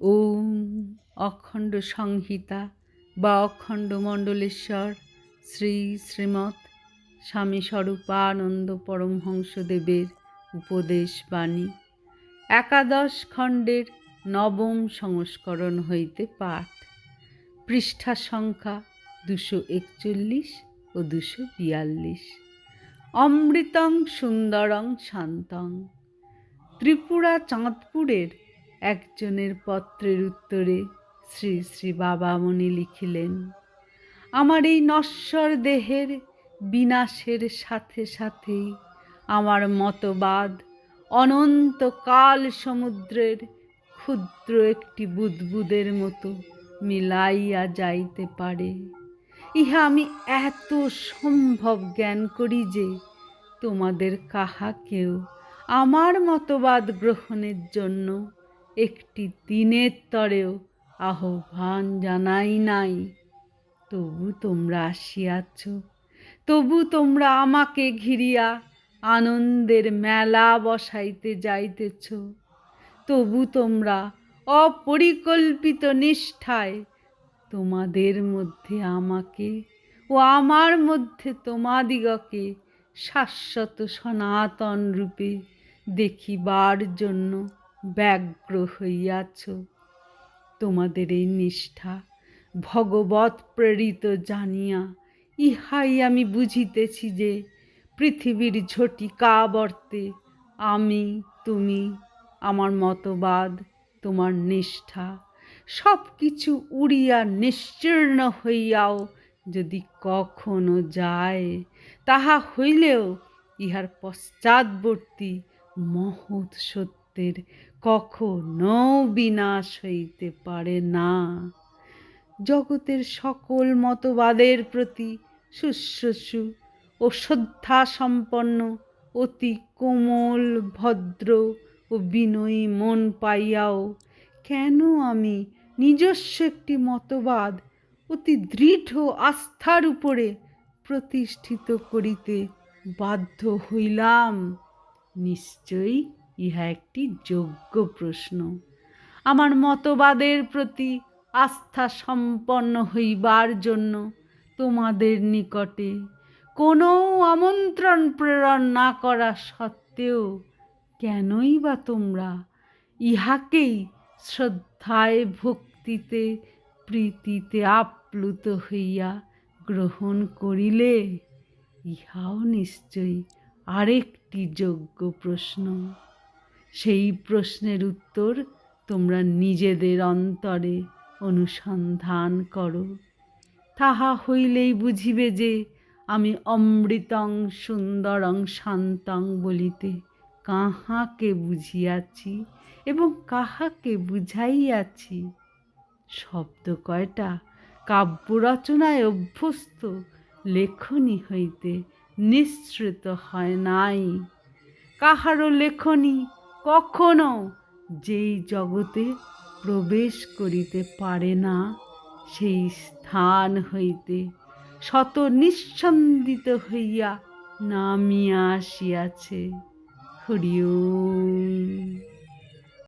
ওম অখণ্ড সংহিতা বা অখণ্ড মণ্ডলেশ্বর শ্রী শ্রীমৎ স্বামী স্বরূপানন্দ পরমহংসদেবের উপদেশ বাণী। একাদশ খণ্ডের নবম সংস্করণ হইতে পাঠ। পৃষ্ঠা সংখ্যা দুশো একচল্লিশ ও দুশো বিয়াল্লিশ। অমৃতং সুন্দরং শান্তং। ত্রিপুরা চাঁদপুরের একজনের পত্রের উত্তরে শ্রী শ্রী বাবা বাবামণি লিখিলেন, আমার এই নশ্বর দেহের বিনাশের সাথে সাথেই আমার মতবাদ অনন্ত কাল সমুদ্রের ক্ষুদ্র একটি বুদবুদের মতো মিলাইয়া যাইতে পারে। ইহা আমি এত সম্ভব জ্ঞান করি যে তোমাদের কাহাকেও আমার মতবাদ গ্রহণের জন্য একটি দিনের তরেও আহ্বান জানাই নাই। তবু তোমরা আসিয়াছ, তবু তোমরা আমাকে ঘিরিয়া আনন্দের মেলা বসাইতে যাইতেছ। তবু তোমরা অপরিকল্পিত নিষ্ঠায় তোমাদের মধ্যে আমাকে ও আমার মধ্যে তোমাদিগকে শাশ্বত সনাতন রূপে দেখিবার জন্য ব্যগ্র হইয়াছ। তোমাদের এই নিষ্ঠা ভগবত প্রেরিত জানিয়া ইহাই আমি বুঝিতেছি যে পৃথিবীর ঝটিকাবর্তে আমি, তুমি, আমার মতবাদ, তোমার নিষ্ঠা সব কিছু উড়িয়া নিশ্চীর্ণ হইয়াও যদি কখনো যায়, তাহা হইলেও ইহার পশ্চাৎবর্তী মহৎ সত্যের কখনো বিনাশ হইতে পারে না। জগতের সকল মতবাদের প্রতি শুশ্রূষু ও শ্রদ্ধা সম্পন্ন অতি কোমল, ভদ্র ও বিনয়ী মন পাইয়াও কেন আমি নিজস্ব একটি মতবাদ অতি দৃঢ় আস্থার উপরে প্রতিষ্ঠিত করিতে বাধ্য হইলাম? নিশ্চয়ই ইহা একটি যোগ্য প্রশ্ন। আমার মতবাদের প্রতি আস্থা সম্পন্ন হইবার জন্য তোমাদের নিকটে কোনো আমন্ত্রণ প্রেরণ না করা সত্ত্বেও কেনই বা তোমরা ইহাকেই শ্রদ্ধায় ভক্তিতে, প্রীতিতে আপ্লুত হইয়া গ্রহণ করিলে? ইহাও নিশ্চয়ই আরেকটি যোগ্য প্রশ্ন। সেই প্রশ্নের উত্তর তোমরা নিজেদের অন্তরে অনুসন্ধান করো। তাহা হইলেই বুঝিবে যে আমি অমৃতং সুন্দরং শান্তং বলিতে কাহাকে বুঝিয়াছি এবং কাহাকে বুঝাইয়াছি? শব্দ কয়টা? কাব্য রচনায় অভ্যস্ত, লেখনী হইতে নিঃসৃত হয় নাই। কাহারও লেখনী কখনো যেই জগতে প্রবেশ করিতে পারে না, সেই স্থান হইতে শত নিঃসন্দিত হইয়া নামিয়া আসিয়াছে। হরিও